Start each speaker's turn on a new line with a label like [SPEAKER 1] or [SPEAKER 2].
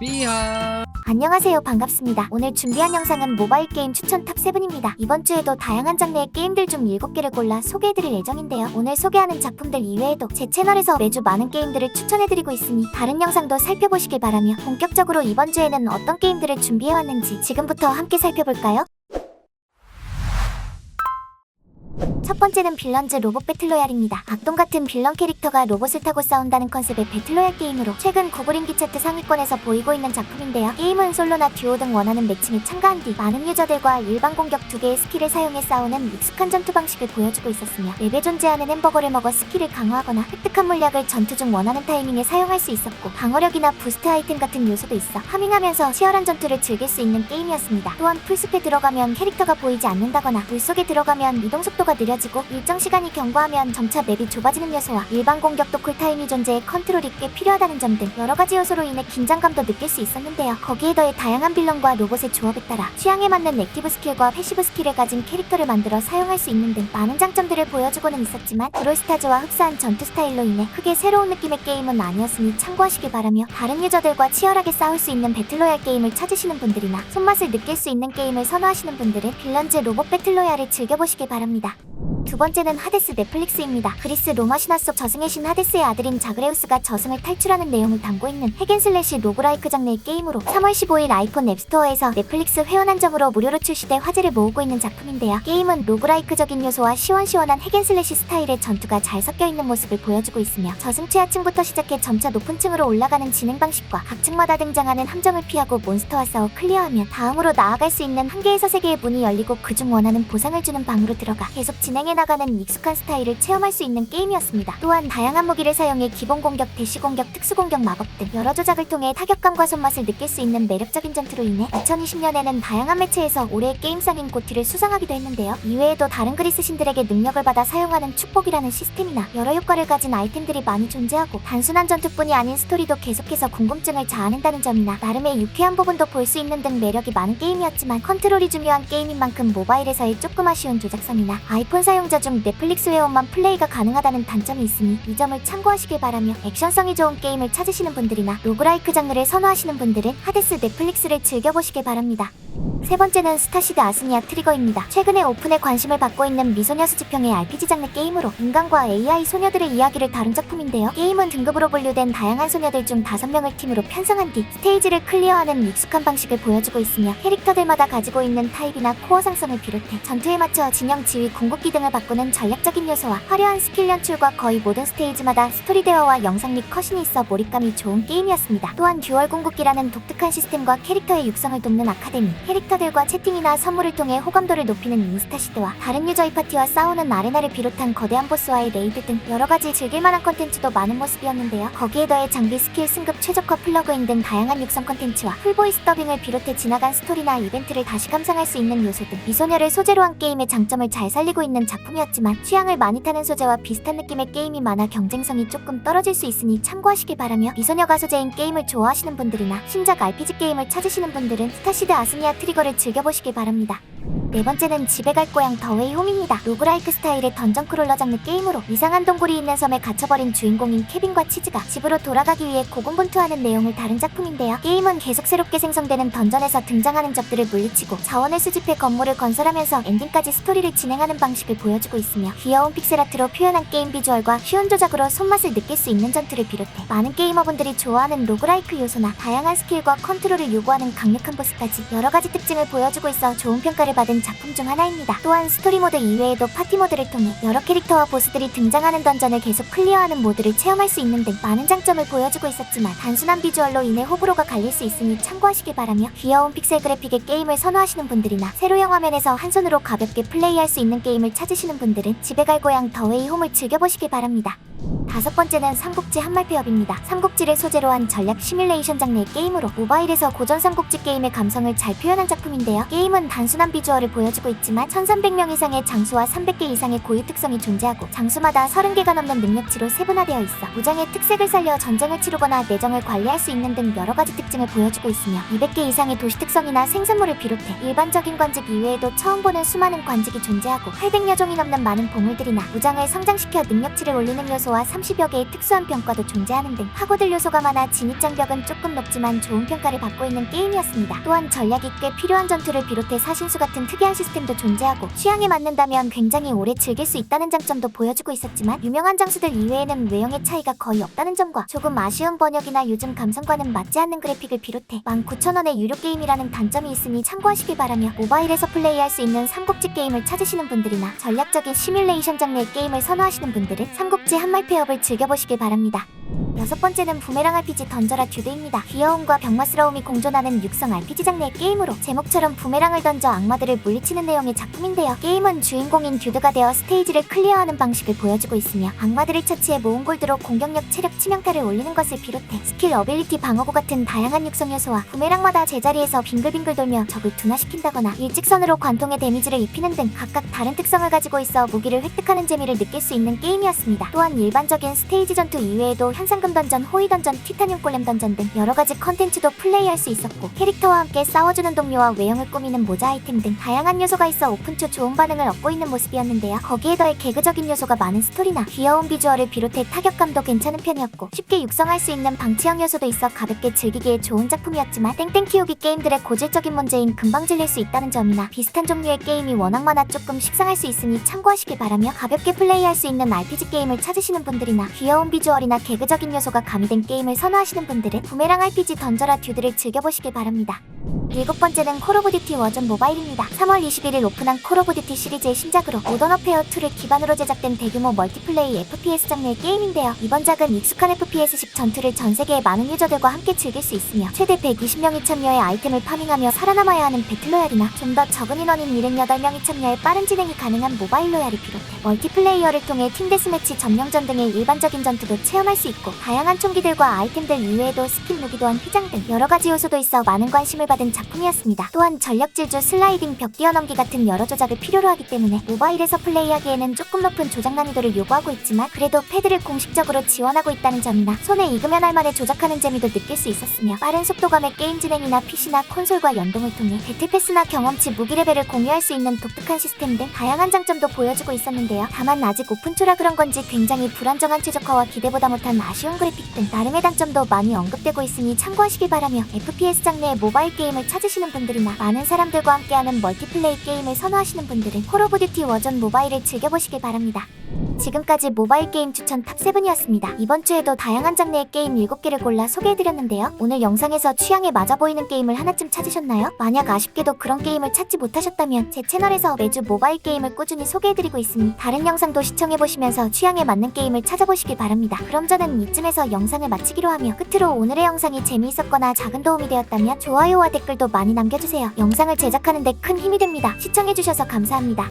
[SPEAKER 1] 삐하
[SPEAKER 2] 안녕하세요. 반갑습니다. 오늘 준비한 영상은 모바일 게임 추천 탑7입니다. 이번 주에도 다양한 장르의 게임들 중 7개를 골라 소개해드릴 예정인데요. 오늘 소개하는 작품들 이외에도 제 채널에서 매주 많은 게임들을 추천해드리고 있으니 다른 영상도 살펴보시길 바라며 본격적으로 이번 주에는 어떤 게임들을 준비해왔는지 지금부터 함께 살펴볼까요? 첫 번째는 빌런즈 로봇 배틀로얄입니다. 악동 같은 빌런 캐릭터가 로봇을 타고 싸운다는 컨셉의 배틀로얄 게임으로 최근 구글 인기 차트 상위권에서 보이고 있는 작품인데요. 게임은 솔로나 듀오 등 원하는 매칭에 참가한 뒤 많은 유저들과 일반 공격 두 개의 스킬을 사용해 싸우는 익숙한 전투 방식을 보여주고 있었으며 맵에 존재하는 햄버거를 먹어 스킬을 강화하거나 획득한 물약을 전투 중 원하는 타이밍에 사용할 수 있었고 방어력이나 부스트 아이템 같은 요소도 있어 하밍하면서 치열한 전투를 즐길 수 있는 게임이었습니다. 또한 풀숲에 들어가면 캐릭터가 보이지 않는다거나 물속에 들어가면 이동 속도가 느려지 고 일정 시간이 경과하면 점차 맵이 좁아지는 요소와 일반 공격도 쿨타임이 존재해 컨트롤이 꽤 필요하다는 점 등 여러 가지 요소로 인해 긴장감도 느낄 수 있었는데요. 거기에 더해 다양한 빌런과 로봇의 조합에 따라 취향에 맞는 액티브 스킬과 패시브 스킬을 가진 캐릭터를 만들어 사용할 수 있는 등 많은 장점들을 보여주고는 있었지만 브롤스타즈와 흡사한 전투 스타일로 인해 크게 새로운 느낌의 게임은 아니었으니 참고하시길 바라며 다른 유저들과 치열하게 싸울 수 있는 배틀로얄 게임을 찾으시는 분들이나 손맛을 느낄 수 있는 게임을 선호하시는 분들은 빌런즈 로봇 배틀로얄을 즐겨보시길 바랍니다. 두 번째는 하데스 넷플릭스입니다. 그리스 로마 신화 속 저승의 신 하데스의 아들인 자그레우스가 저승을 탈출하는 내용을 담고 있는 핵앤슬래시 로그라이크 장르의 게임으로 3월 15일 아이폰 앱스토어에서 넷플릭스 회원 한정으로 무료로 출시돼 화제를 모으고 있는 작품인데요. 게임은 로그라이크적인 요소와 시원시원한 핵앤슬래시 스타일의 전투가 잘 섞여 있는 모습을 보여주고 있으며 저승 최하층부터 시작해 점차 높은 층으로 올라가는 진행 방식과 각 층마다 등장하는 함정을 피하고 몬스터와 싸워 클리어하면 다음으로 나아갈 수 있는 한 개에서 세 개의 문이 열리고 그중 원하는 보상을 주는 방으로 들어가 계속 진행해 나가는 익숙한 스타일을 체험할 수 있는 게임이었습니다. 또한 다양한 무기를 사용해 기본 공격, 대시 공격, 특수 공격 마법 등 여러 조작을 통해 타격감과 손맛을 느낄 수 있는 매력적인 전투로 인해 2020년에는 다양한 매체에서 올해의 게임상인 고티를 수상하기도 했는데요. 이외에도 다른 그리스 신들에게 능력을 받아 사용하는 축복이라는 시스템이나 여러 효과를 가진 아이템들이 많이 존재하고 단순한 전투뿐이 아닌 스토리도 계속해서 궁금증을 자아낸다는 점이나 나름의 유쾌한 부분도 볼 수 있는 등 매력이 많은 게임이었지만 컨트롤이 중요한 게임인 만큼 모바일에서의 조금 아쉬운 조작성이나 아이폰 사용 자 중 넷플릭스 회원만 플레이가 가능하다는 단점이 있으니 이 점을 참고하시길 바라며 액션성이 좋은 게임을 찾으시는 분들이나 로그라이크 장르를 선호하시는 분들은 하데스 넷플릭스를 즐겨보시길 바랍니다. 세 번째는 스타시드 아스니아 트리거입니다. 최근에 오픈에 관심을 받고 있는 미소녀 수집형의 RPG 장르 게임으로 인간과 AI 소녀들의 이야기를 다룬 작품인데요. 게임은 등급으로 분류된 다양한 소녀들 중 5명을 팀으로 편성한 뒤 스테이지를 클리어하는 익숙한 방식을 보여주고 있으며 캐릭터들마다 가지고 있는 타입이나 코어 상성을 비롯해 전투에 맞춰 진영 지휘 궁극기 등을 바꾸는 전략적인 요소와 화려한 스킬 연출과 거의 모든 스테이지마다 스토리 대화와 영상 및 컷신이 있어 몰입감이 좋은 게임이었습니다. 또한 듀얼 궁극기라는 독특한 시스템과 캐릭터의 육성을 돕는 아카데미, 캐릭터들과 채팅이나 선물을 통해 호감도를 높이는 인스타시드와 다른 유저의 파티와 싸우는 아레나를 비롯한 거대한 보스와의 레이드 등 여러 가지 즐길만한 컨텐츠도 많은 모습이었는데요. 거기에 더해 장비 스킬 승급 최저가 플러그인 등 다양한 육성 컨텐츠와 풀보이스 더빙을 비롯해 지나간 스토리나 이벤트를 다시 감상할 수 있는 요소 등 미소녀를 소재로 한 게임의 장점을 잘 살리고 있는 작품이었지만 취향을 많이 타는 소재와 비슷한 느낌의 게임이 많아 경쟁성이 조금 떨어질 수 있으니 참고하시길 바라며 미소녀가 소재인 게임을 좋아하시는 분들이나 신작 RPG 게임을 찾으시는 분들은 스타시드 아스니아 트리거를 즐겨보시길 바랍니다. 네 번째는 집에 갈 고향 더웨이 홈입니다. 로그라이크 스타일의 던전 크롤러 장르 게임으로 이상한 동굴이 있는 섬에 갇혀버린 주인공인 케빈과 치즈가 집으로 돌아가기 위해 고군분투하는 내용을 다룬 작품인데요. 게임은 계속 새롭게 생성되는 던전에서 등장하는 적들을 물리치고 자원을 수집해 건물을 건설하면서 엔딩까지 스토리를 진행하는 방식을 보여주고 있으며 귀여운 픽셀아트로 표현한 게임 비주얼과 쉬운 조작으로 손맛을 느낄 수 있는 전투를 비롯해 많은 게이머분들이 좋아하는 로그라이크 요소나 다양한 스킬과 컨트롤을 요구하는 강력한 보스까지 여러 가지 특징을 보여주고 있어 좋은 평가를 받은 작품 중 하나입니다. 또한 스토리 모드 이외에도 파티 모드를 통해 여러 캐릭터와 보스들이 등장하는 던전을 계속 클리어하는 모드를 체험할 수 있는 등 많은 장점을 보여주고 있었지만 단순한 비주얼로 인해 호불호가 갈릴 수 있으니 참고하시길 바라며 귀여운 픽셀 그래픽의 게임을 선호하시는 분들이나 세로형 화면에서 한 손으로 가볍게 플레이할 수 있는 게임을 찾으시는 분들은 집에 갈 고향 더웨이 홈을 즐겨보시길 바랍니다. 다섯 번째는 삼국지 한말폐업입니다. 삼국지를 소재로 한 전략 시뮬레이션 장르의 게임으로 모바일에서 고전 삼국지 게임의 감성을 잘 표현한 작품인데요. 게임은 단순한 비주얼을 보여주고 있지만 1300명 이상의 장수와 300개 이상의 고유 특성이 존재하고 장수마다 30개가 넘는 능력치로 세분화되어 있어 무장의 특색을 살려 전쟁을 치르거나 내정을 관리할 수 있는 등 여러 가지 특징을 보여주고 있으며 200개 이상의 도시 특성이나 생산물을 비롯해 일반적인 관직 이외에도 처음 보는 수많은 관직이 존재하고 800여 종이 넘는 많은 보물들이나 무장을 성장시켜 능력치를 올리는 요소와 30여 개의 특수한 평가도 존재하는 등 파고들 요소가 많아 진입장벽은 조금 높지만 좋은 평가를 받고 있는 게임이었습니다. 또한 전략이 꽤 필요한 전투를 비롯해 사신수 같은 특 이한 시스템도 존재하고 취향에 맞는다면 굉장히 오래 즐길 수 있다는 장점도 보여주고 있었지만 유명한 장수들 이외에는 외형의 차이가 거의 없다는 점과 조금 아쉬운 번역이나 요즘 감성과는 맞지 않는 그래픽을 비롯해 19,000원의 유료 게임이라는 단점이 있으니 참고하시길 바라며 모바일에서 플레이할 수 있는 삼국지 게임을 찾으시는 분들이나 전략적인 시뮬레이션 장르의 게임을 선호하시는 분들은 삼국지 한말 폐업을 즐겨보시길 바랍니다. 여섯 번째는 부메랑 RPG 던져라 듀드입니다. 귀여움과 병맛스러움이 공존하는 육성 RPG 장르의 게임으로 제목처럼 부메랑을 던져 악마들을 물리치는 내용의 작품인데요. 게임은 주인공인 듀드가 되어 스테이지를 클리어하는 방식을 보여주고 있으며 악마들을 처치해 모은 골드로 공격력, 체력, 치명타를 올리는 것을 비롯해 스킬, 어빌리티, 방어구 같은 다양한 육성 요소와 부메랑마다 제자리에서 빙글빙글 돌며 적을 둔화시킨다거나 일직선으로 관통의 데미지를 입히는 등 각각 다른 특성을 가지고 있어 무기를 획득하는 재미를 느낄 수 있는 게임이었습니다. 또한 일반적인 스테이지 전투 이외에도 현상금 던전, 호위 던전, 티타늄 골렘 던전 등 여러 가지 컨텐츠도 플레이할 수 있었고 캐릭터와 함께 싸워주는 동료와 외형을 꾸미는 모자 아이템 등 다양한 요소가 있어 오픈 초 좋은 반응을 얻고 있는 모습이었는데요. 거기에 더해 개그적인 요소가 많은 스토리나 귀여운 비주얼을 비롯해 타격감도 괜찮은 편이었고 쉽게 육성할 수 있는 방치형 요소도 있어 가볍게 즐기기에 좋은 작품이었지만 땡땡 키우기 게임들의 고질적인 문제인 금방 질릴 수 있다는 점이나 비슷한 종류의 게임이 워낙 많아 조금 식상할 수 있으니 참고하시길 바라며 가볍게 플레이할 수 있는 RPG 게임을 찾으시는 분들이나 귀여운 비주얼이나 개그 적인 요소가 가미된 게임을 선호하시는 분들은 부메랑 RPG 던져라 듀드를 즐겨보시길 바랍니다. 일곱 번째는 콜 오브 듀티 워전 모바일입니다. 3월 21일 오픈한 콜 오브 듀티 시리즈의 신작으로 모던 어페어 2를 기반으로 제작된 대규모 멀티플레이 FPS 장르의 게임인데요. 이번 작은 익숙한 FPS식 전투를 전 세계의 많은 유저들과 함께 즐길 수 있으며 최대 120명이 참여해 아이템을 파밍하며 살아남아야 하는 배틀로얄이나 좀 더 적은 인원인 78명이 참여해 빠른 진행이 가능한 모바일 로얄을 비롯해 멀티플레이어를 통해 팀 데스매치 점령전 등의 일반적인 전투도 체험할 수 있고 다양한 총기들과 아이템들 이외에도 스킨 무기도한 휘장 등 여러 가지 요소도 있어 많은 관심을 받은 작품이었습니다. 또한 전력 질주 슬라이딩 벽 뛰어넘기 같은 여러 조작을 필요로 하기 때문에 모바일에서 플레이하기에는 조금 높은 조작 난이도를 요구하고 있지만 그래도 패드를 공식적으로 지원하고 있다는 점이나 손에 익으면 할만해 조작하는 재미도 느낄 수 있었으며 빠른 속도감의 게임 진행이나 PC나 콘솔과 연동을 통해 배틀 패스나 경험치 무기 레벨을 공유할 수 있는 독특한 시스템 등 다양한 장점도 보여주고 있었는데요. 다만 아직 오픈초라 그런 건지 굉장히 불안정한 최적화와 기대보다 못한 아쉬운 그래픽 등 나름의 단점도 많이 언급되고 있으니 참고하시길 바라며 FPS 장르의 모바일 게임을 찾으시는 분들이나 많은 사람들과 함께하는 멀티플레이 게임을 선호하시는 분들은 콜 오브 듀티 워전 모바일을 즐겨보시길 바랍니다. 지금까지 모바일 게임 추천 탑7이었습니다. 이번 주에도 다양한 장르의 게임 7개를 골라 소개해드렸는데요. 오늘 영상에서 취향에 맞아 보이는 게임을 하나쯤 찾으셨나요? 만약 아쉽게도 그런 게임을 찾지 못하셨다면 제 채널에서 매주 모바일 게임을 꾸준히 소개해드리고 있으니 다른 영상도 시청해보시면서 취향에 맞는 게임을 찾아보시길 바랍니다. 그럼 저는 이쯤에서 영상을 마치기로 하며 끝으로 오늘의 영상이 재미있었거나 작은 도움이 되었다면 좋아요와 댓글도 많이 남겨주세요. 영상을 제작하는 데 큰 힘이 됩니다. 시청해주셔서 감사합니다.